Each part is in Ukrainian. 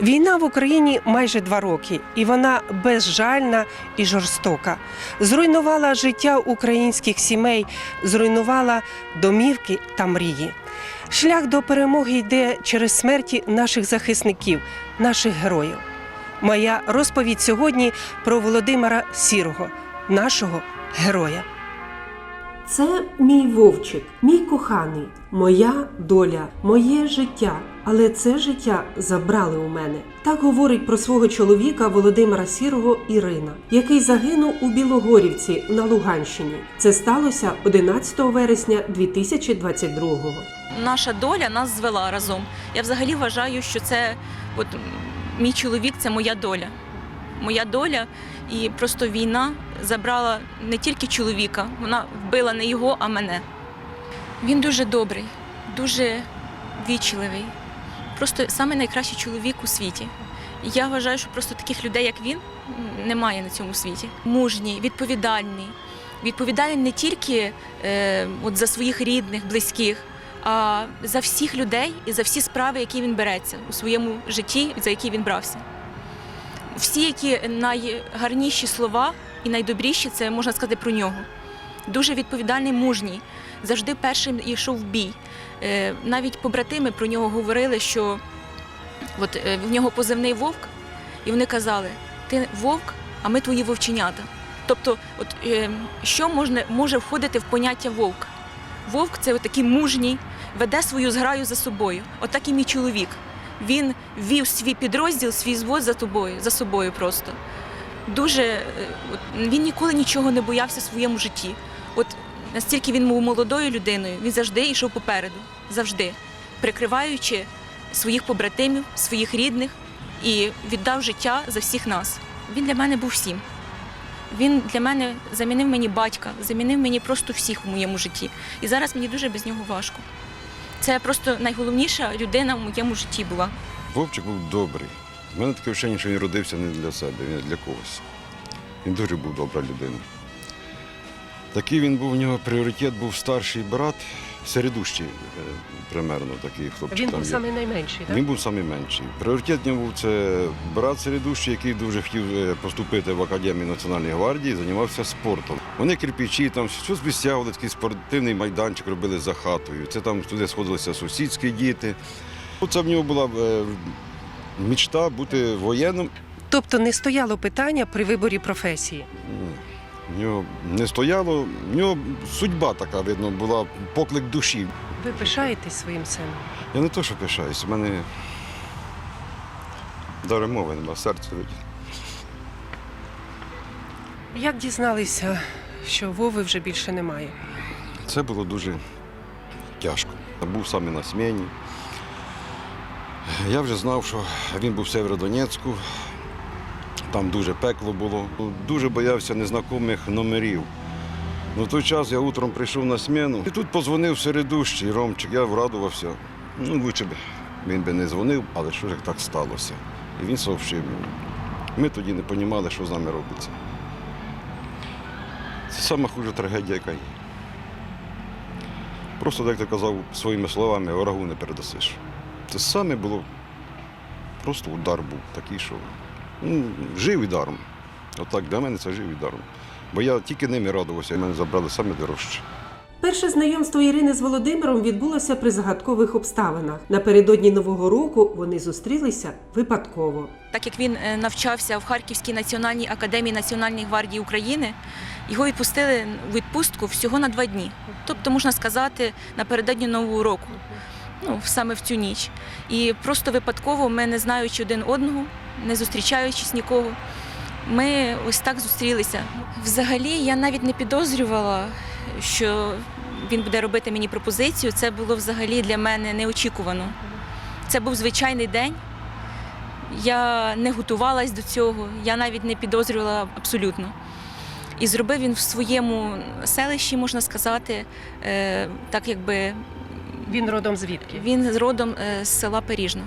Війна в Україні майже два роки, і вона безжальна і жорстока. Зруйнувала життя українських сімей, зруйнувала домівки та мрії. Шлях до перемоги йде через смерті наших захисників, наших героїв. Моя розповідь сьогодні про Володимира Сірого, нашого героя. Це мій вовчик, мій коханий, моя доля, моє життя. Але це життя забрали у мене. Так говорить про свого чоловіка Володимира Сірого Ірина, який загинув у Білогорівці на Луганщині. Це сталося 11 вересня 2022-го. наша доля нас звела разом. Я взагалі вважаю, що це от мій чоловік це моя доля. Моя доля, і просто війна забрала не тільки чоловіка, вона вбила не його, а мене. Він дуже добрий, дуже вічливий, просто самий найкращий чоловік у світі. Я вважаю, що просто таких людей, як він, немає на цьому світі. Мужній, відповідальний. Відповідальний не тільки е, от за своїх рідних, близьких, а за всіх людей і за всі справи, які він береться у своєму житті, за які він брався. Всі, які найгарніші слова і найдобріші, це можна сказати про нього. Дуже відповідальний, мужній, завжди першим йшов в бій. Е, Навіть побратими про нього говорили, що от е, в нього позивний вовк, і вони казали: ти вовк, а ми твої вовченята. Тобто, от е, що можна, може входити в поняття вовк? Вовк це такий мужній, веде свою зграю за собою. Отак і мій чоловік. Він вів свій підрозділ, свій звод за тобою, за собою просто. Дуже е, він ніколи нічого не боявся в своєму житті. От настільки він був молодою людиною, він завжди йшов попереду, завжди, прикриваючи своїх побратимів, своїх рідних і віддав життя за всіх нас. Він для мене був всім. Він для мене замінив мені батька, замінив мені просто всіх у моєму житті. І зараз мені дуже без нього важко. Це просто найголовніша людина в моєму житті була. Вовчик був добрий. У мене таке вчення, що він родився не для себе, він для когось. Він дуже був добра людина. Такий він був, у нього пріоритет був старший брат, середущий, е, примерно такий хлопчик. Він там був є. самий найменший, так? Він був найменший. Пріоритет в нього був це брат середущий, який дуже хотів е, поступити в Академію Національної гвардії, займався спортом. Вони кирпичі, там щось вистягували, такий спортивний майданчик робили за хатою. Це там туди сходилися сусідські діти. Ну, Це в нього була е, мечта бути воєнним. Тобто не стояло питання при виборі професії. В нього не стояло, в нього судьба така, видно, була поклик душі. Ви пишаєтесь своїм сином? Я не то, що пишаюсь, у мене дари мови нема, серце. Як дізналися, що Вови вже більше немає? Це було дуже тяжко. Я був саме на сміні. Я вже знав, що він був в Северодонецьку, там дуже пекло було. Дуже боявся незнайомих номерів. Ну, в той час я утром прийшов на сміну і тут позвонив середущий Ромчик, я врадувався. Ну, лучше б він би не дзвонив, але що ж так сталося. І він мені. Ми тоді не розуміли, що з нами робиться. Це сама хуже трагедія, яка є. Просто, як ти казав своїми словами, ворогу не передасиш. Це саме було просто удар був такий, що ну, жив і даром. Отак для мене це жив і даром. Бо я тільки ними радувався, мене забрали саме дорожче. Перше знайомство Ірини з Володимиром відбулося при загадкових обставинах. Напередодні нового року вони зустрілися випадково. Так як він е, навчався в Харківській національній академії Національної гвардії України, його відпустили у відпустку всього на два дні. Тобто, можна сказати, напередодні нового року, ну саме в цю ніч. І просто випадково, ми не знаючи один одного, не зустрічаючись нікого, ми ось так зустрілися. Взагалі, я навіть не підозрювала, що він буде робити мені пропозицію. Це було взагалі для мене неочікувано. Це був звичайний день. Я не готувалась до цього, я навіть не підозрювала абсолютно. І зробив він в своєму селищі, можна сказати, е, так якби Він родом звідки? він родом е, з села Періжно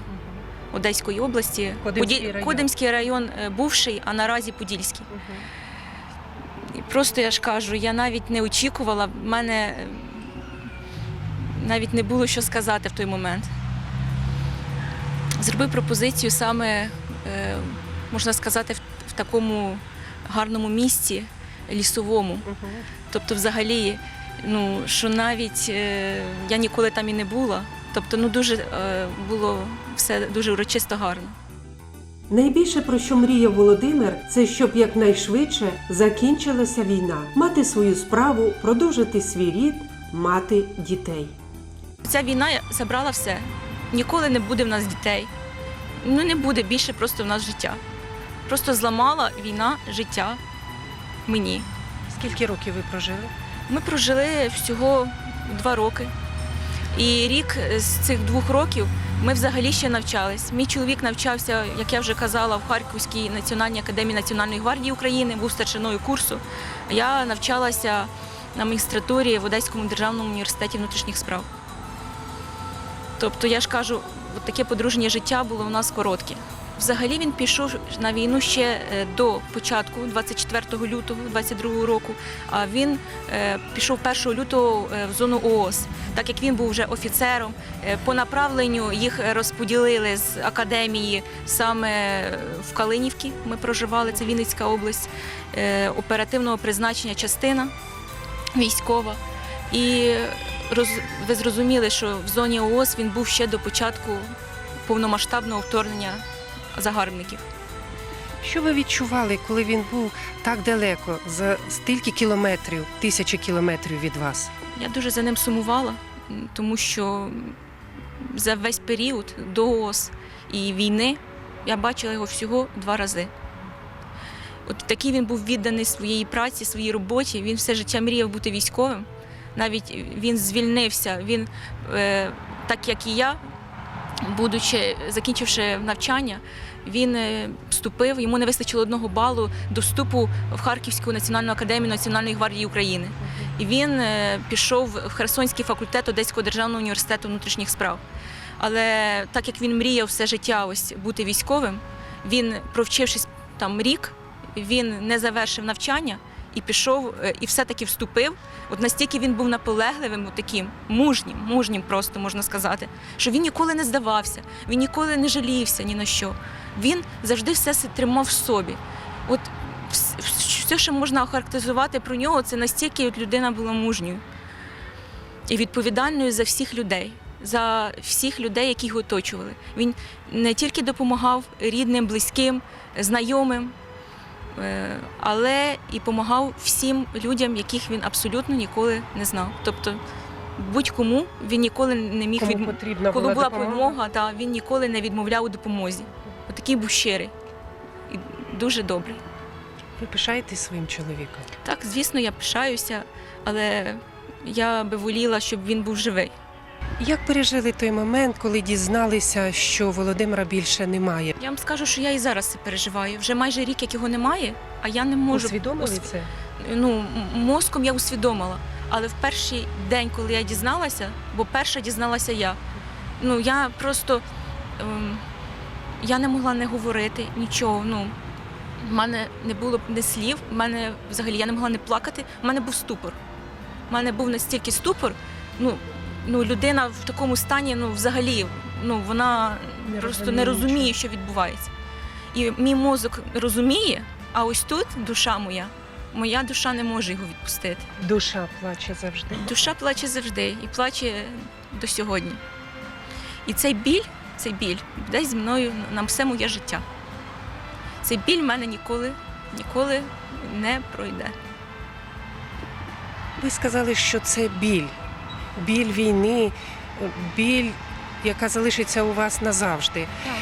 Одеської області. Кодимський Поді- район. Кодимський район е, бувший, а наразі Подільський. І просто я ж кажу, я навіть не очікувала, в мене е, навіть не було що сказати в той момент. зробив пропозицію саме, е, можна сказати, в, такому гарному місці лісовому. Тобто, взагалі, ну що навіть я ніколи там і не була. Тобто, ну дуже е, було все дуже урочисто гарно. Найбільше про що мріяв Володимир, це щоб якнайшвидше закінчилася війна, мати свою справу, продовжити свій рід, мати дітей. Ця війна забрала все. Ніколи не буде в нас дітей. Ну не буде більше просто в нас життя. Просто зламала війна життя мені. Скільки років ви прожили? Ми прожили всього два роки. І рік з цих двох років ми взагалі ще навчались. Мій чоловік навчався, як я вже казала, в Харківській національній академії Національної гвардії України, був старшиною курсу. Я навчалася на магістратурі в Одеському державному університеті внутрішніх справ. Тобто, я ж кажу, от таке подружнє життя було у нас коротке. Взагалі він пішов на війну ще е, до початку, 24 лютого 22 року. А він е, пішов 1 лютого е, в зону ООС, так як він був вже офіцером. По направленню їх розподілили з академії саме в Калинівці. Ми проживали, це Вінницька область, оперативного призначення частина військова. І ви зрозуміли, що в зоні ООС він був ще до початку повномасштабного вторгнення загарбників. Що ви відчували, коли він був так далеко, за стільки кілометрів, тисячі кілометрів від вас? Я дуже за ним сумувала, тому що за весь період до ООС і війни я бачила його всього два рази. От такий він був відданий своїй праці, своїй роботі. Він все життя мріяв бути військовим. Навіть він звільнився. Він, е, так як і я, будучи закінчивши навчання, він е, вступив. Йому не вистачило одного балу до вступу в Харківську національну академію Національної гвардії України. І він е, пішов в Херсонський факультет Одеського державного університету внутрішніх справ. Але так як він мріяв все життя ось бути військовим, він, провчившись там рік, він не завершив навчання і пішов, е, і все-таки вступив. От настільки він був наполегливим, таким мужнім, мужнім просто можна сказати, що він ніколи не здавався, він ніколи не жалівся ні на що. Він завжди все тримав в собі. От все, що можна охарактеризувати про нього, це настільки от людина була мужньою і відповідальною за всіх людей, за всіх людей, які його оточували. Він не тільки допомагав рідним, близьким, знайомим, але і допомагав всім людям, яких він абсолютно ніколи не знав. Тобто будь-кому він ніколи не міг від... потрібна коли була допомога, та він ніколи не відмовляв у допомозі. Отакий був щирий і дуже добрий. Ви пишаєтесь своїм чоловіком? Так, звісно, я пишаюся, але я би воліла, щоб він був живий. Як пережили той момент, коли дізналися, що Володимира більше немає? Я вам скажу, що я і зараз це переживаю. Вже майже рік, як його немає, а я не можу Усвідомили усві- це? Ну, мозком я усвідомила. Але в перший день, коли я дізналася, бо перша дізналася я, ну я просто ем, я не могла не говорити нічого. Ну, в мене не було ні слів, в мене взагалі я не могла не плакати, в мене був ступор. У мене був настільки ступор. Ну, ну людина в такому стані, ну взагалі, ну вона Не просто розуміє не розуміє, нічого. що відбувається. І мій мозок розуміє, а ось тут душа моя, моя душа не може його відпустити. Душа плаче завжди. Душа плаче завжди і плаче до сьогодні. І цей біль, цей біль буде зі мною на все моє життя. Цей біль в мене ніколи, ніколи не пройде. Ви сказали, що це біль, біль війни, біль, яка залишиться у вас назавжди. Так.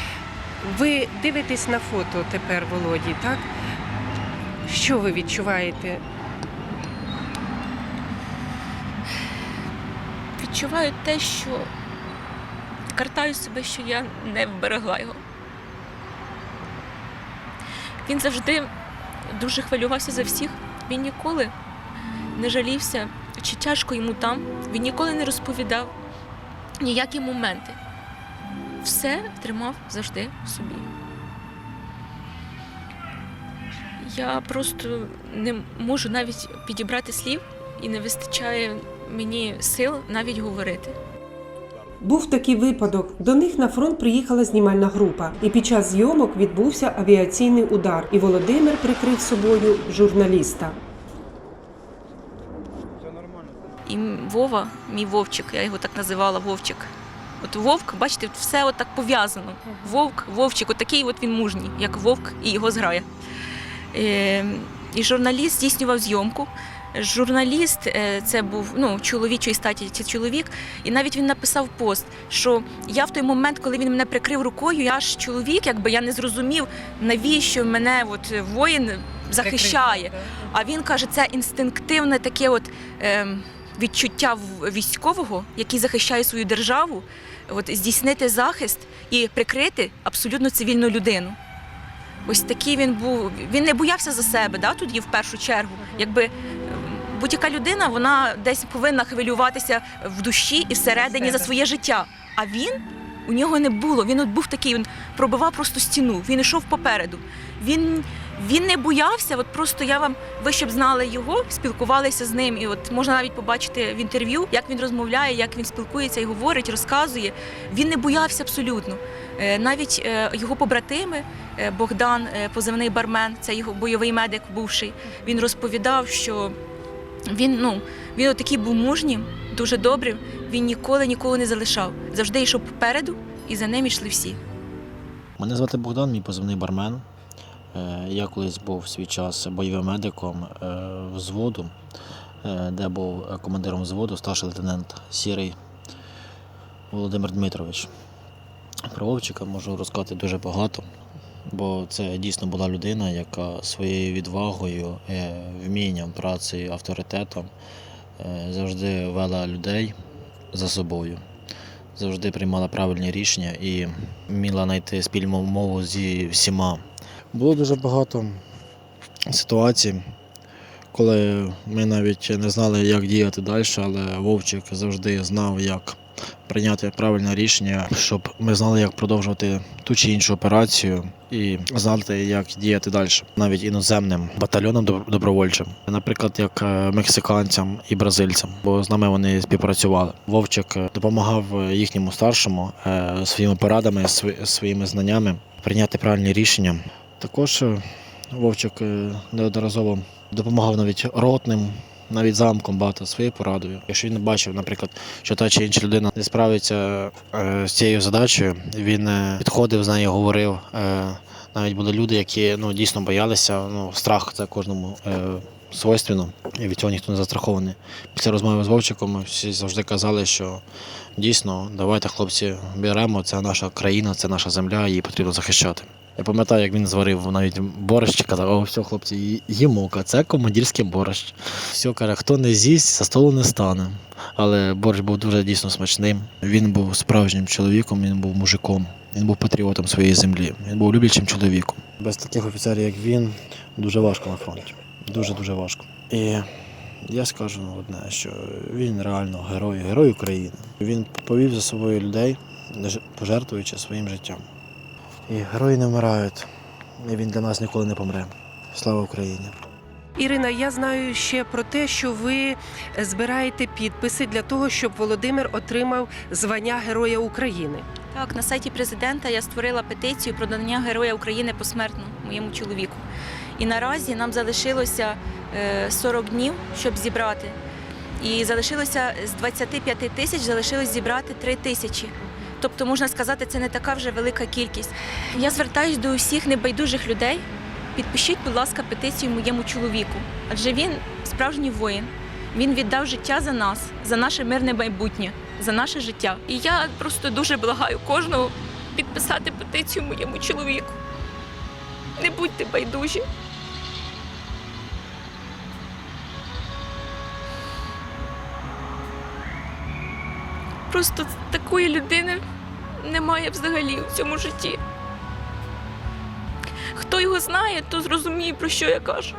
Ви дивитесь на фото тепер, Володі, так? Що ви відчуваєте? Відчуваю те, що картаю себе, що я не вберегла його. Він завжди дуже хвилювався за всіх. Він ніколи не жалівся, чи тяжко йому там. Він ніколи не розповідав ніякі моменти. Все тримав завжди собі. Я просто не можу навіть підібрати слів і не вистачає мені сил навіть говорити. Був такий випадок. До них на фронт приїхала знімальна група, і під час зйомок відбувся авіаційний удар. І Володимир прикрив собою журналіста. І м- Вова, мій Вовчик, я його так називала Вовчик. От Вовк, бачите, все от так пов'язано. Вовк, Вовчик, от такий от він мужній, як Вовк і його зграя. Е, і журналіст здійснював зйомку. Журналіст е, це був ну, чоловічої статі, це чоловік, і навіть він написав пост, що я в той момент, коли він мене прикрив рукою, я ж чоловік, якби я не зрозумів, навіщо мене от, воїн захищає. А він каже, це інстинктивне таке от е, відчуття військового, який захищає свою державу, от здійснити захист і прикрити абсолютно цивільну людину. Ось такий він був. Він не боявся за себе, да, тоді в першу чергу. Якби будь-яка людина вона десь повинна хвилюватися в душі і всередині за своє життя. А він у нього не було. Він от був такий, він пробивав просто стіну, він йшов попереду. Він, він не боявся, от просто я вам, ви щоб знали його, спілкувалися з ним. І от можна навіть побачити в інтерв'ю, як він розмовляє, як він спілкується і говорить, розказує. Він не боявся абсолютно. Е, Навіть е, його побратими, е, Богдан, позивний бармен, це його бойовий медик бувший. Він розповідав, що він, ну, він такий був мужнім, дуже добрим. Він ніколи нікого не залишав. Завжди йшов попереду, і за ним йшли всі. Мене звати Богдан, мій позивний бармен. Е, Я колись був свій час бойовим медиком е, взводу, е, де був командиром взводу, старший лейтенант Сірий Володимир Дмитрович. Про Вовчика можу розказати дуже багато, бо це дійсно була людина, яка своєю відвагою, вмінням, працею, авторитетом завжди вела людей за собою завжди приймала правильні рішення і вміла знайти спільну мову зі всіма. Було дуже багато ситуацій, коли ми навіть не знали, як діяти далі, але Вовчик завжди знав, як прийняти правильне рішення, щоб ми знали, як продовжувати ту чи іншу операцію і знати, як діяти далі, навіть іноземним батальйонам добровольчим, наприклад, як е, мексиканцям і бразильцям, бо з нами вони співпрацювали. Вовчик е, допомагав е, їхньому старшому своїми порадами, своїми знаннями прийняти правильні рішення. Також е, Вовчик е, неодноразово допомагав навіть ротним. Навіть замком багато своєю порадою. Якщо він бачив, наприклад, що та чи інша людина не справиться е, з цією задачею, він підходив з нею, говорив. Навіть були люди, які ну, дійсно боялися. Ну, страх це кожному е, свойственно, і від цього ніхто не застрахований. Після розмови з Вовчиком всі завжди казали, що дійсно, давайте, хлопці, беремо, це наша країна, це наша земля, її потрібно захищати. Я пам'ятаю, як він зварив навіть борщ, казав, о, все, хлопці, їмо, це командирський борщ. Все, каже, хто не з'їсть, за столу не стане. Але борщ був дуже дійсно смачним. Він був справжнім чоловіком, він був мужиком, він був патріотом своєї землі, він був люблячим чоловіком. Без таких офіцерів, як він, дуже важко на фронті. Дуже-дуже важко. І я скажу одне, що він реально герой, герой України. Він повів за собою людей, пожертвуючи своїм життям. І герої не вмирають, і він для нас ніколи не помре. Слава Україні! Ірина, я знаю ще про те, що ви збираєте підписи для того, щоб Володимир отримав звання Героя України. Так, на сайті президента я створила петицію про надання Героя України посмертно моєму чоловіку. І наразі нам залишилося е, 40 днів, щоб зібрати. І залишилося з 25 тисяч залишилось зібрати 3 тисячі. Тобто, можна сказати, це не така вже велика кількість. Я звертаюсь до усіх небайдужих людей. Підпишіть, будь ласка, петицію моєму чоловіку, адже він справжній воїн. Він віддав життя за нас, за наше мирне майбутнє, за наше життя. І я просто дуже благаю кожного підписати петицію моєму чоловіку. Не будьте байдужі. Просто такої людини немає взагалі у цьому житті. Хто його знає, то зрозуміє, про що я кажу.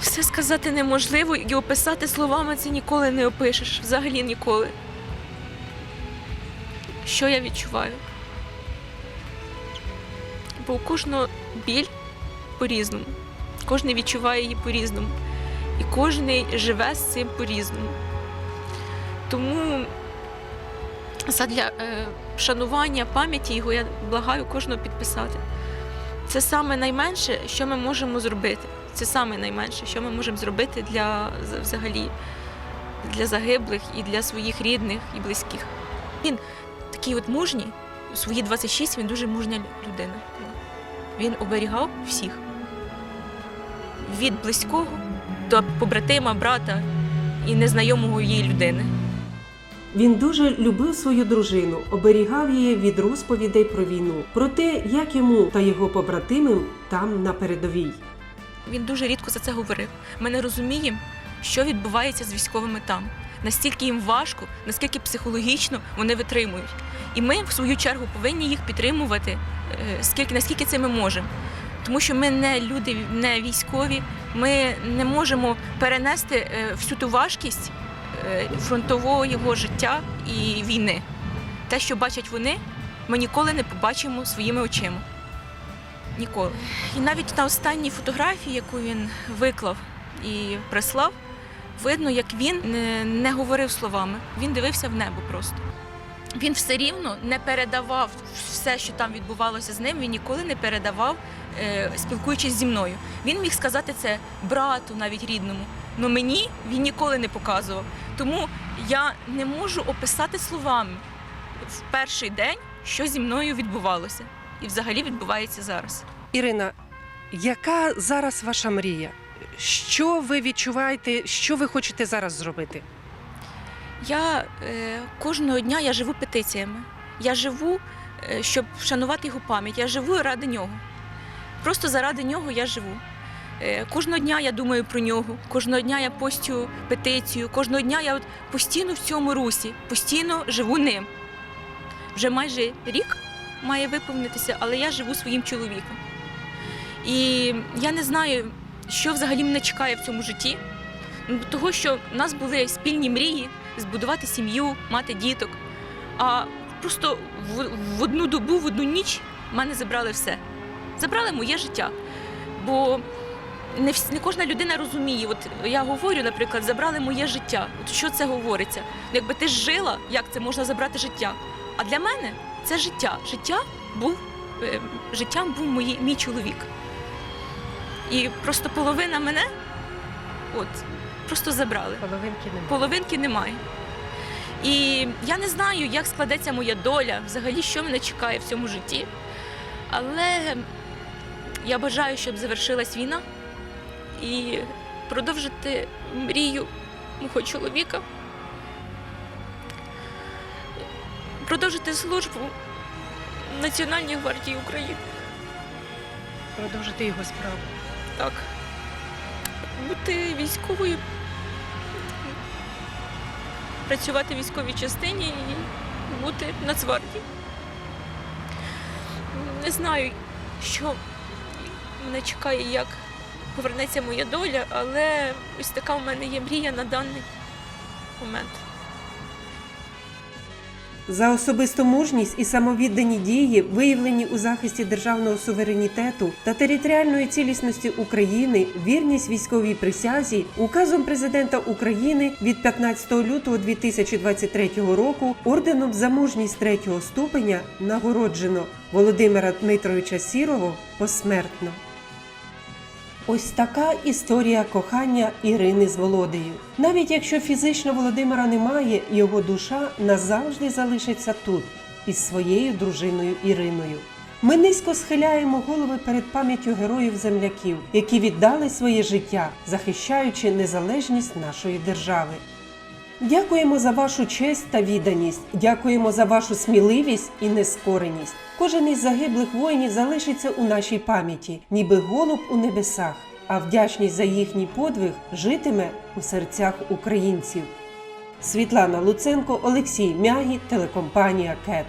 Все сказати неможливо і описати словами це ніколи не опишеш. Взагалі ніколи. Що я відчуваю? Бо у кожного біль, по-різному. Кожен відчуває її по-різному. І кожен живе з цим по-різному. Тому задля е, вшанування пам'яті його я благаю кожного підписати. Це саме найменше, що ми можемо зробити. Це саме найменше, що ми можемо зробити для взагалі для загиблих і для своїх рідних і близьких. Він такий от мужній, у свої 26 він дуже мужня людина. Він оберігав всіх. Від близького до побратима, брата і незнайомого її людини. Він дуже любив свою дружину, оберігав її від розповідей про війну, про те, як йому та його побратимам там на передовій. Він дуже рідко за це говорив. Ми не розуміємо, що відбувається з військовими там. Настільки їм важко, наскільки психологічно вони витримують. І ми, в свою чергу, повинні їх підтримувати, е, скільки, наскільки це ми можемо. Тому що ми не люди, не військові, ми не можемо перенести е, всю ту важкість е, фронтового його життя і війни. Те, що бачать вони, ми ніколи не побачимо своїми очима. Ніколи. І навіть на останній фотографії, яку він виклав і прислав, видно, як він не, не говорив словами. Він дивився в небо просто. Він все рівно не передавав все, що там відбувалося з ним. Він ніколи не передавав, е, спілкуючись зі мною. Він міг сказати це брату, навіть рідному. але мені він ніколи не показував. Тому я не можу описати словами в перший день, що зі мною відбувалося, і взагалі відбувається зараз. Ірина, яка зараз ваша мрія? Що ви відчуваєте, що ви хочете зараз зробити? Я е, кожного дня я живу петиціями. Я живу, е, щоб вшанувати його пам'ять. Я живу ради нього. Просто заради нього я живу. Е, кожного дня я думаю про нього, кожного дня я постю петицію, кожного дня я от постійно в цьому русі, постійно живу ним. Вже майже рік має виповнитися, але я живу своїм чоловіком. І я не знаю, що взагалі мене чекає в цьому житті. Того, що в нас були спільні мрії, збудувати сім'ю, мати діток. А просто в, одну добу, в одну ніч в мене забрали все. Забрали моє життя. Бо не, вс- не кожна людина розуміє. От я говорю, наприклад, забрали моє життя. От що це говориться? Якби ти жила, як це можна забрати життя? А для мене це життя. Життя був е, життям був мої, мій чоловік. І просто половина мене от, просто забрали Половинки немає. половинки немає. І я не знаю, як складеться моя доля, взагалі, що мене чекає в цьому житті. Але я бажаю, щоб завершилась війна і продовжити мрію мого чоловіка, продовжити службу в Національній гвардії України. Продовжити його справу. Так. Бути військовою, працювати в військовій частині і бути в Нацгвардії. Не знаю, що мене чекає, як повернеться моя доля, але ось така в мене є мрія на даний момент. За особисту мужність і самовіддані дії, виявлені у захисті державного суверенітету та територіальної цілісності України, вірність військовій присязі, указом президента України від 15 лютого 2023 року орденом за мужність третього ступеня нагороджено Володимира Дмитровича Сірого посмертно. Ось така історія кохання Ірини з Володею. Навіть якщо фізично Володимира немає, його душа назавжди залишиться тут із своєю дружиною Іриною. Ми низько схиляємо голови перед пам'яттю героїв земляків, які віддали своє життя, захищаючи незалежність нашої держави. Дякуємо за вашу честь та відданість. Дякуємо за вашу сміливість і нескореність. Кожен із загиблих воїнів залишиться у нашій пам'яті, ніби голуб у небесах, а вдячність за їхній подвиг житиме у серцях українців. Світлана Луценко, Олексій Мягі, телекомпанія КЕТ.